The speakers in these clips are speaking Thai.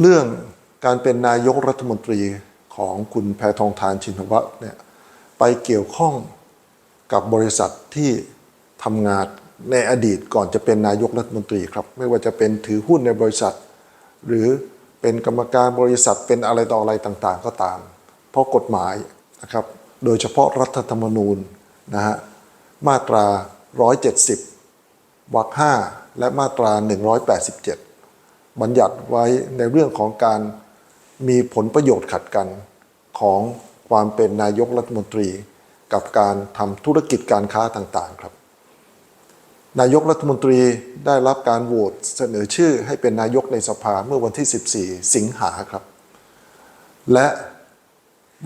เรื่องการเป็นนายกรัฐมนตรีของคุณแพทองทานชินวัตรเนี่ยไปเกี่ยวข้องกับบริษัทที่ทำงานในอดีตก่อนจะเป็นนายกรัฐมนตรีครับ ไม่ว่าจะเป็นถือหุ้นในบริษัท หรือเป็นกรรมการบริษัทเป็นอะไรต่ออะไรต่างๆ ก็ตาม เพราะกฎหมายนะครับ โดยเฉพาะรัฐธรรมนูญนะฮะมาตรา 170วรรค5และมาตรา 187 บัญญัติไว้ในเรื่องของการมีผลประโยชน์ขัดกันของความเป็นนายกรัฐมนตรี กับการทำธุรกิจการค้าต่างๆครับ นายกรัฐมนตรีได้รับการโหวตเสนอชื่อให้เป็นนายกในสภาเมื่อวันที่ 14 สิงหาครับ และ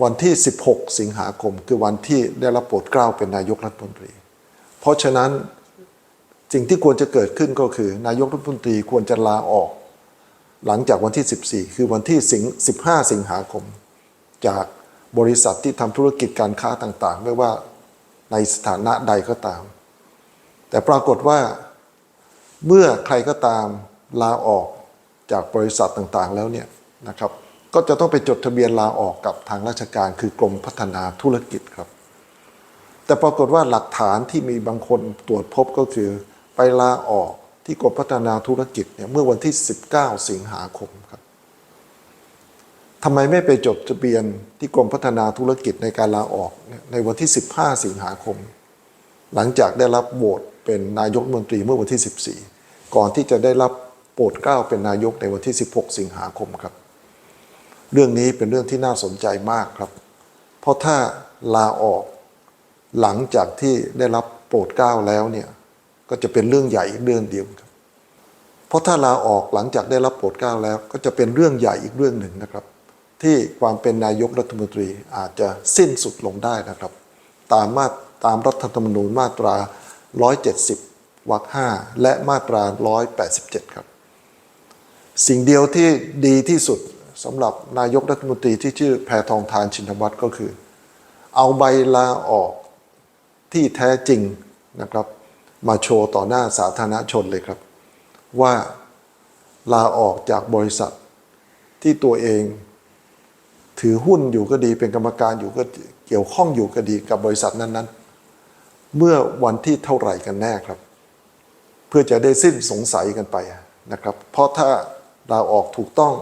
วันที่ 16 สิงหาคม คือวันที่ได้รับโปรดเกล้าเป็นนายกรัฐมนตรี เพราะฉะนั้นสิ่งที่ควรจะเกิดขึ้นก็คือ นายกรัฐมนตรีควรจะลาออก หลังจากวันที่ 14 คือวันที่สิง15 สิงหาคม จากบริษัทที่ทำธุรกิจการค้าต่างๆ ไม่ว่าในสถานะใดก็ตาม แต่ปรากฏว่าเมื่อใครก็ตามลาออกจากบริษัทต่างๆแล้วเนี่ยนะครับ ก็จะต้องไปจดทะเบียนลาออกกับทางราชการคือกรมพัฒนาธุรกิจครับ แต่ปรากฏว่าหลักฐานที่มีบางคนตรวจพบก็คือไปลาออก ที่กรมพัฒนาธุรกิจเนี่ยเมื่อวันที่ 19 สิงหาคมครับทำไมไม่ไปจดทะเบียนที่กรมพัฒนาธุรกิจในการลาออกในวันที่ 15 สิงหาคม หลังจากได้รับโหวตเป็นนายกมนตรีเมื่อวันที่ 14 ก่อนที่จะได้รับโปรดเกล้าเป็นนายกในวันที่ 16 สิงหาคมครับ เรื่องนี้เป็นเรื่องที่น่าสนใจมากครับ เพราะถ้าลาออกหลังจากที่ได้รับโปรดเกล้าแล้วเนี่ย ก็จะเป็นเรื่องใหญ่อีกเรื่องเดียวครับ เพราะถ้าลาออกหลังจากได้รับโปรดเกล้าแล้ว ก็จะเป็นเรื่องใหญ่อีกเรื่องหนึ่งนะครับ ที่ความเป็นนายกรัฐมนตรีอาจจะสิ้นสุดลงได้นะครับ ตามมาตามรัฐธรรมนูญมาตรา 170 วรรค 5 และมาตรา 187 ครับ สิ่งเดียวที่ดีที่สุดสำหรับนายกรัฐมนตรีที่ชื่อแพทองทานชินวัตรก็คือ เอาใบลาออกที่แท้จริงนะครับ มาโชว์ต่อหน้าสาธารณชนเลยครับ ว่าลาออกจากบริษัทที่ตัวเอง ถือหุ้นอยู่ก็ดีเป็นกรรมการอยู่ก็เกี่ยวข้องอยู่ก็ดีกับบริษัทนั้นๆ เมื่อวันที่เท่าไหร่กันแน่ครับ เพื่อจะได้สิ้นสงสัยกันไปนะครับ เพราะถ้าลาออกถูกต้อง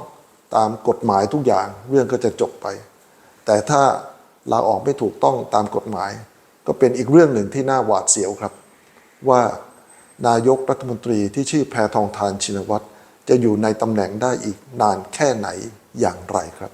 ตามกฎหมายทุกอย่างเรื่องก็จะจบไป แต่ถ้าลาออกไม่ถูกต้องตามกฎหมาย ก็เป็นอีกเรื่องหนึ่งที่น่าหวาดเสียวครับ ว่านายกรัฐมนตรีที่ชื่อแพทองทานชินวัตรจะอยู่ในตำแหน่งได้อีกนานแค่ไหนอย่างไรครับ